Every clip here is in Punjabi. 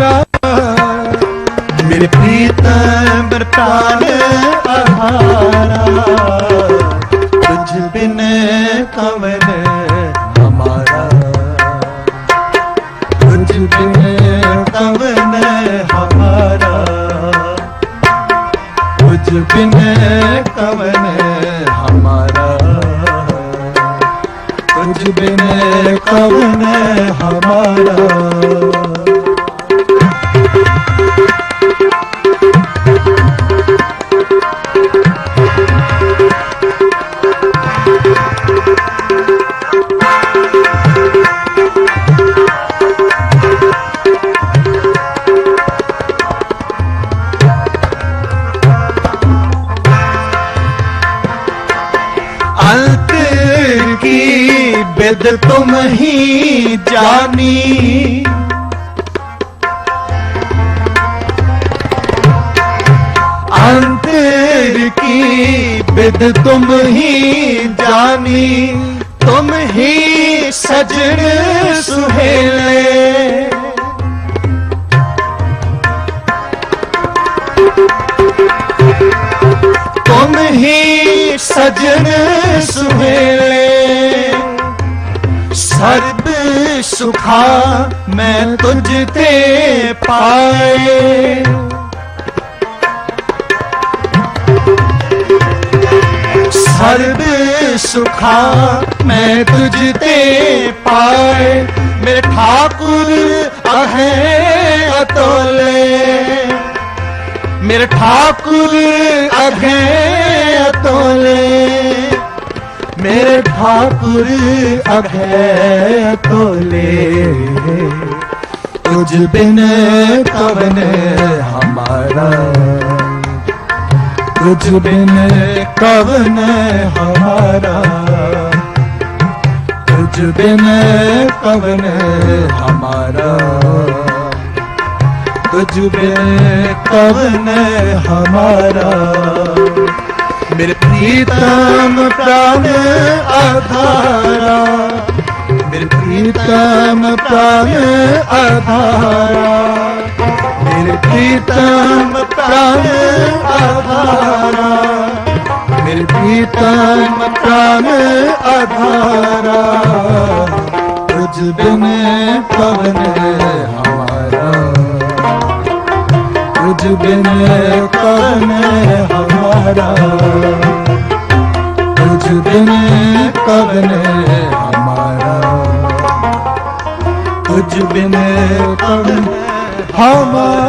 ਹਮਾਰਾ ਮੇਰੇ ਪ੍ਰੀਤਮ ਬਰ ਪ੍ਰਾਨ बेद तुम तो ही जानी। अंतर की बेद तुम तो ही जानी। तुम ही सजन सुहेले। तुम ही सजन सुहेले। ਸਰਬ ਸੁਖਾ ਮੈਂ ਤੁਝ ਤੇ ਪਾਏ। ਸਰਬ ਸੁਖਾ ਮੈਂ ਤੁਝ ਤੇ ਪਾਏ। ਮੇਰੇ ਠਾਕੁਰ ਅਹੇ ਅਤੋਲੇ। ਮੇਰੇ ਠਾਕੁਰ ਅਘੇ ਅਤੋਲੇ। ਮੇਰੇ ਠਾਕੁਰ ਅਖੈ ਤੋਲੇ। ਤੁਝ ਬਿਨ ਕਵਨ ਹਮਾਰਾ। ਤੁਝ ਬਿਨ ਕਵਨ ਹਮਾਰਾ। ਤੁਝ ਬਿਨ ਕਵਨ ਹਮਾਰਾ। ਤੁਝ ਬਿਨ ਕਵਨ ਹਮਾਰਾ। ਮੇਰੇ ਪ੍ਰੀਤਮ ਪ੍ਰਾਨ ਆਧਾਰਾ। ਮੇਰੇ ਪ੍ਰੀਤਮ ਪ੍ਰਾਨ ਆਧਾਰਾ। ਮੇਰੇ ਪ੍ਰੀਤਮ ਪ੍ਰਾਨ ਆਧਾਰਾ। ਮੇਰੇ ਪ੍ਰੀਤਮ ਪ੍ਰਾਨ ਆਧਾਰਾ। ਤੁਝ ਬਿਨ ਪਵਨ ਹਮਾਰਾ ਤੁਝ ਬਿਨ ਪਵਨ हमारा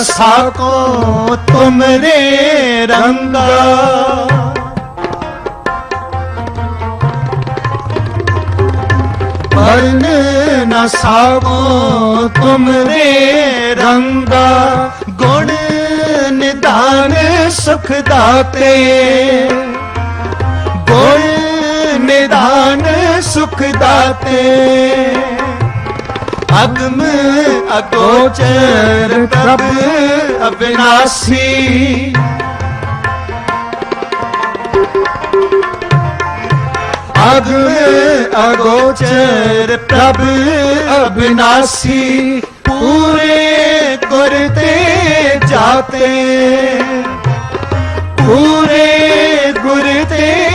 साको तुमरे रंगा बरन न साको तुमरे रंगा गुण निदान सुख दाते गुण निदान सुख दाते ਅਗਮ ਅਗੋਚਰ ਪ੍ਰਭ ਅਬਿਨਾਸੀ। ਅਗਮ ਅਗੋਚਰ ਪ੍ਰਭ ਅਬਿਨਾਸੀ। ਪੂਰੇ ਗੁਰ ਤੇ ਜਾਤੇ। ਪੂਰੇ ਗੁਰ ਤੇ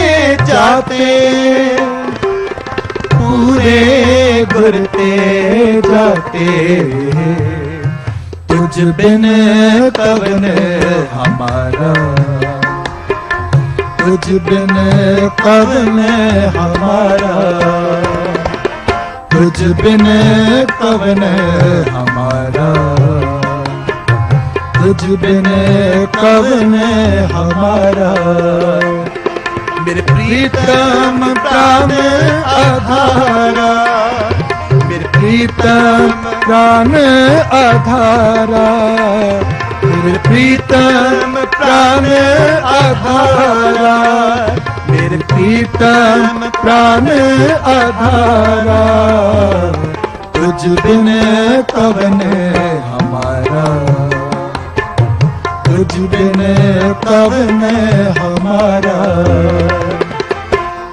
पूरे गुरते जाते तुझ बिन कवन हमारा तुझ बिन कवन हमारा तुझ बिन कवन हमारा तुझ बिन कवन हमारा मेरे प्रीतम प्राण आधारा ਪ੍ਰੀਤਮ ਪ੍ਰਾਨ ਆਧਾਰਾ ਮੇਰੇ ਪ੍ਰੀਤਮ ਪ੍ਰਾਨ ਆਧਾਰਾ ਮੇਰੇ ਪ੍ਰੀਤਮ ਪ੍ਰਾਨ ਆਧਾਰਾ ਤੁਝ ਬਿਨ ਕਵਨ ਹਮਾਰਾ तुझ बिन कवन हमारा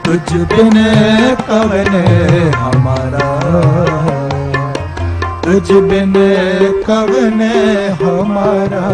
तुझ बिन कवन हमारा तुझ बिन कवन हमारा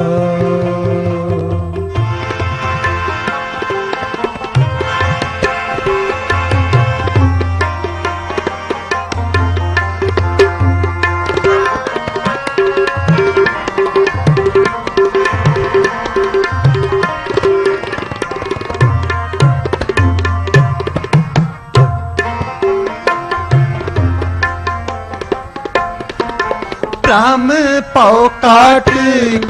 ਭ੍ਰਮ ਭਉ ਕਾਟ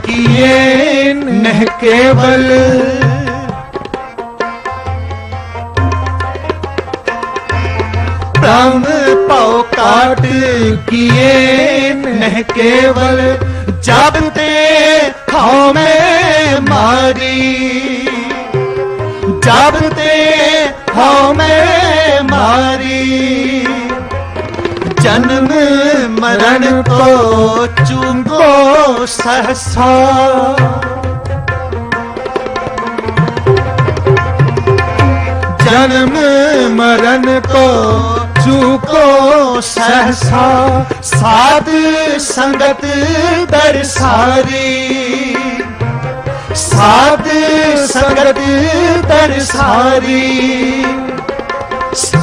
ਕੀਏ ਨਹਿ ਕੇਵਲ। ਭ੍ਰਮ ਭਉ ਕਾਟ ਕੀਏ ਨਹਿ ਕੇਵਲ। ਜਬ ਤੇ ਹਉ ਮੈਂ ਮਾਰੀ ਜਬ ਤੇ ਹਉ ਮੈਂ ਮਾਰੀ। ਜਨਮ ਮਰਨ ਕੋ ਚੁੰਗੋ ਸਹਸਾ। ਜਨਮ ਮਰਨ ਕੋ ਚੁਕੋ ਸਹਸਾ। ਸਾਧ ਸੰਗਤ ਦਰਸਾਰੀ। ਸਾਧ ਸੰਗਤ ਦਰਸਾਰੀ।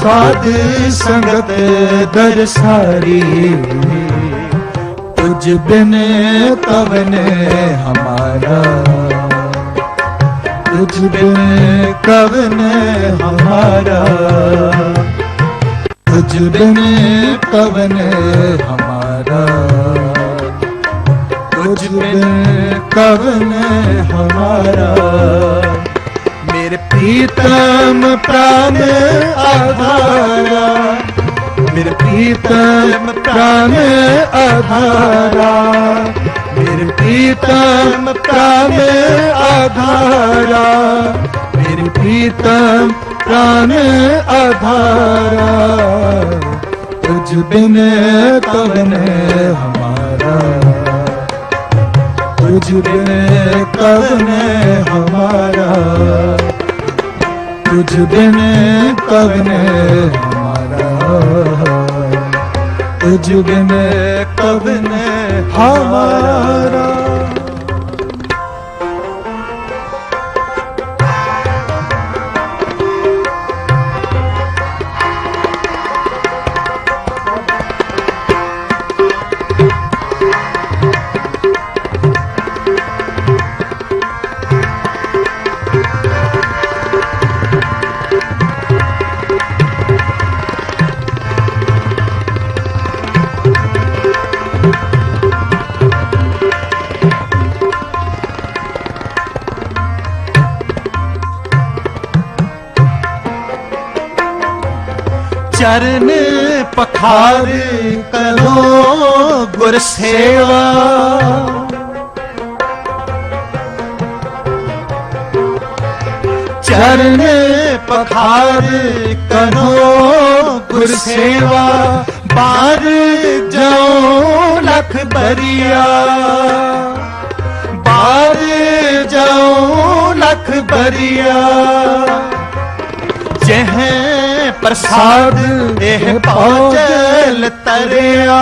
ਸਾਧ ਸੰਗਤ ਦਰਸਾਰੀ ਤੁਝ ਬਿਨ ਕਵਨ ਹਮਾਰਾ। ਤੁਝ ਬਿਨ ਕਵਨ ਹਮਾਰਾ। ਤੁਝ ਬਿਨ ਕਵਨ ਹਮਾਰਾ। ਤੁਝ ਬਿਨ ਕਵਨ ਹਮਾਰਾ। ਪ੍ਰੀਤਮ ਪ੍ਰਾਨ ਆਧਾਰਾ ਮੇਰ ਪ੍ਰੀਤਮ ਪ੍ਰਾਨ ਆਧਾਰਾ ਮੇਰ ਪ੍ਰੀਤਮ ਪ੍ਰਾਨ ਆਧਾਰਾ ਮੇਰ ਪ੍ਰੀਤਮ ਪ੍ਰਾਨ ਆਧਾਰਾ ਤੁਝ ਬਿਨ ਕਵਨ ਹਮਾਰਾ ਤੁਝ ਬਿਨ ਕਵਨ ਹਮਾਰਾ तुझ बिन कवन हमारा तुझ बिन कवन हमारा ਚਰਨ ਪਖਾਰ ਕਰੋ ਗੁਰ ਸੇਵਾ। ਚਰਨ ਪਖਾਰ ਕਰੋ ਗੁਰ ਸੇਵਾ। ਬਾਰ ਜਾਓ ਲਖ ਬਰੀਆ। ਬਾਰ ਜਾਓ ਲਖ ਬਰੀਆ। ਜਹ ਪ੍ਰਸਾਦ ਇਹ ਪਹੁੰਚਲ ਤਰਿਆ।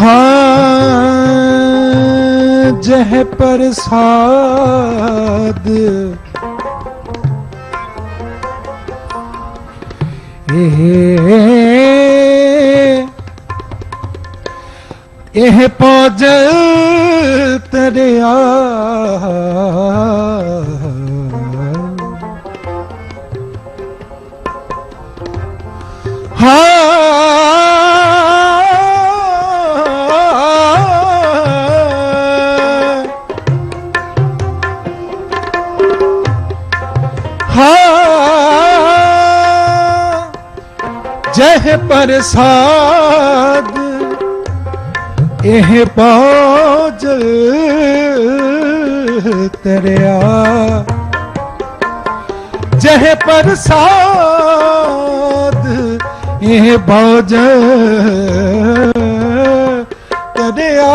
ਹਾਂ ਜਹ ਪ੍ਰਸਾਦ। ਇਹ ਇਹ ਪਹੁੰਚਲ ਤਰਿਆ। ਪ੍ਰਸਾਦ ਇਹ ਪਹੁੰਚ ਤਰਿਆ। ਜਹ ਪ੍ਰਸਾਦ ਇਹ ਬੋਝ ਤਰਿਆ।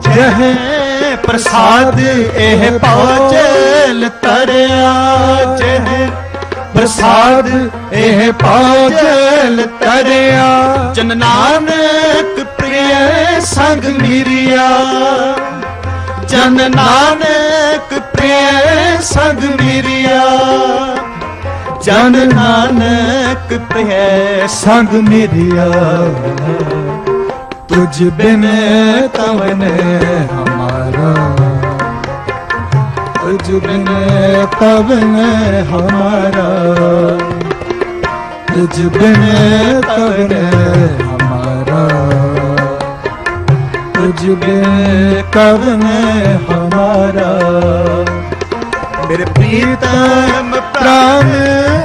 ਜਹ ਪ੍ਰਸਾਦ, ਇਹ ਪਹੁੰਚਲ ਤਰਿਆ ਜਹ ਪ੍ਰਸਾਦ, ਇਹ ਪਹੁੰਚਲ ਤਰਿਆ ਜਨ ਨਾਨਕ ਪ੍ਰਿਯ ਸੰਗ ਮਿਰਿਆ ਜਨ ਨਾਨਕ ਪ੍ਰਿਯ ਸੰਗ ਮਿਰਿਆ ਜਨ ਨਾਨਕ ਪ੍ਰਿਯ ਸੰਗ ਮੇਰਿਆ ਤੁਝ ਬਿਨ ਕਵਨ ਹਮਾਰਾ ਤੁਝ ਬਿਨ ਕਵਨ ਹਮਾਰਾ। ਤੁਝ ਬਿਨ ਕਵਨ ਹਮਾਰਾ। ਤੁਝ ਬਿਨ ਕਵਨ ਹਮਾਰਾ। ਮੇਰੇ ਪ੍ਰੀਤਮ ਪ੍ਰਾਨ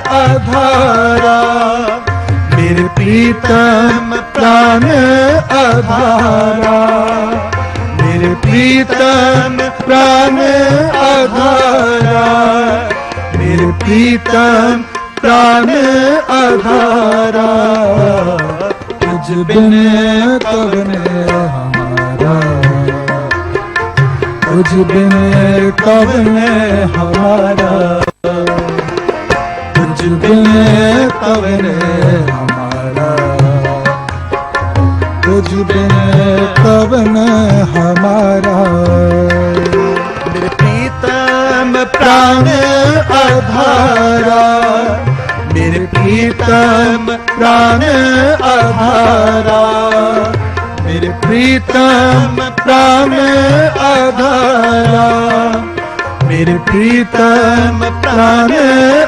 ਆਧਾਰਾ। ਮੇਰੇ ਪ੍ਰੀਤਮ ਪ੍ਰਾਨ ਆਧਾਰਾ। ਪ੍ਰੀਤਮ ਪ੍ਰਾਨ ਆਧਾਰਾ ਮੇਰੇ ਪ੍ਰੀਤਮ ਪ੍ਰਾਨ ਆਧਾਰਾ ਤੁਝ ਬਿਨ ਕਵਨ ਹਮਾਰਾ ਤੁਝ ਬਿਨ ਕਵਨ ਹਮਾਰਾ ਤੁਝ ਬਿਨ ਕਵਨ ਹਮਾਰਾ ਤੁਝ ਬਿਨ ਕਵਨ ਹਮਾਰਾ ਮੇਰੇ ਪ੍ਰੀਤਮ ਪ੍ਰਾਨ ਆਧਾਰਾ ਮੇਰੇ ਪ੍ਰੀਤਮ ਪ੍ਰਾਨ ਆਧਾਰਾ ਮੇਰੇ ਪ੍ਰੀਤਮ ਪ੍ਰਾਨ ਆਧਾਰਾ ਮੇਰੇ ਪ੍ਰੀਤਮ ਪ੍ਰਾਨ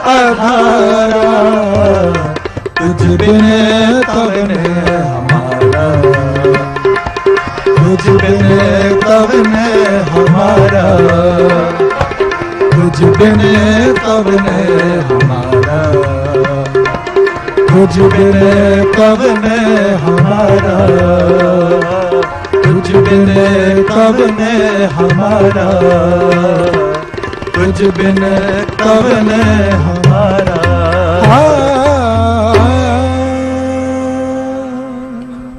ਆਧਾਰਾ ਤੁਝ ਬਿਨ ਕਵਨ ਹਮਾਰਾ ਤੁਝ ਬਿਨ ਕਵਨ ਹਮਾਰਾ। ਤੁਝ ਬਿਨ ਕਵਨ ਹਮਾਰਾ। ਤੁਝ ਬਿਨ ਕਵਨ ਹਮਾਰਾ। ਤੁਝ ਬਿਨ ਕਵਨ ਹਮਾਰਾ। ਤੁਝ ਬਿਨ ਕਵਨ ਹਮਾਰਾ।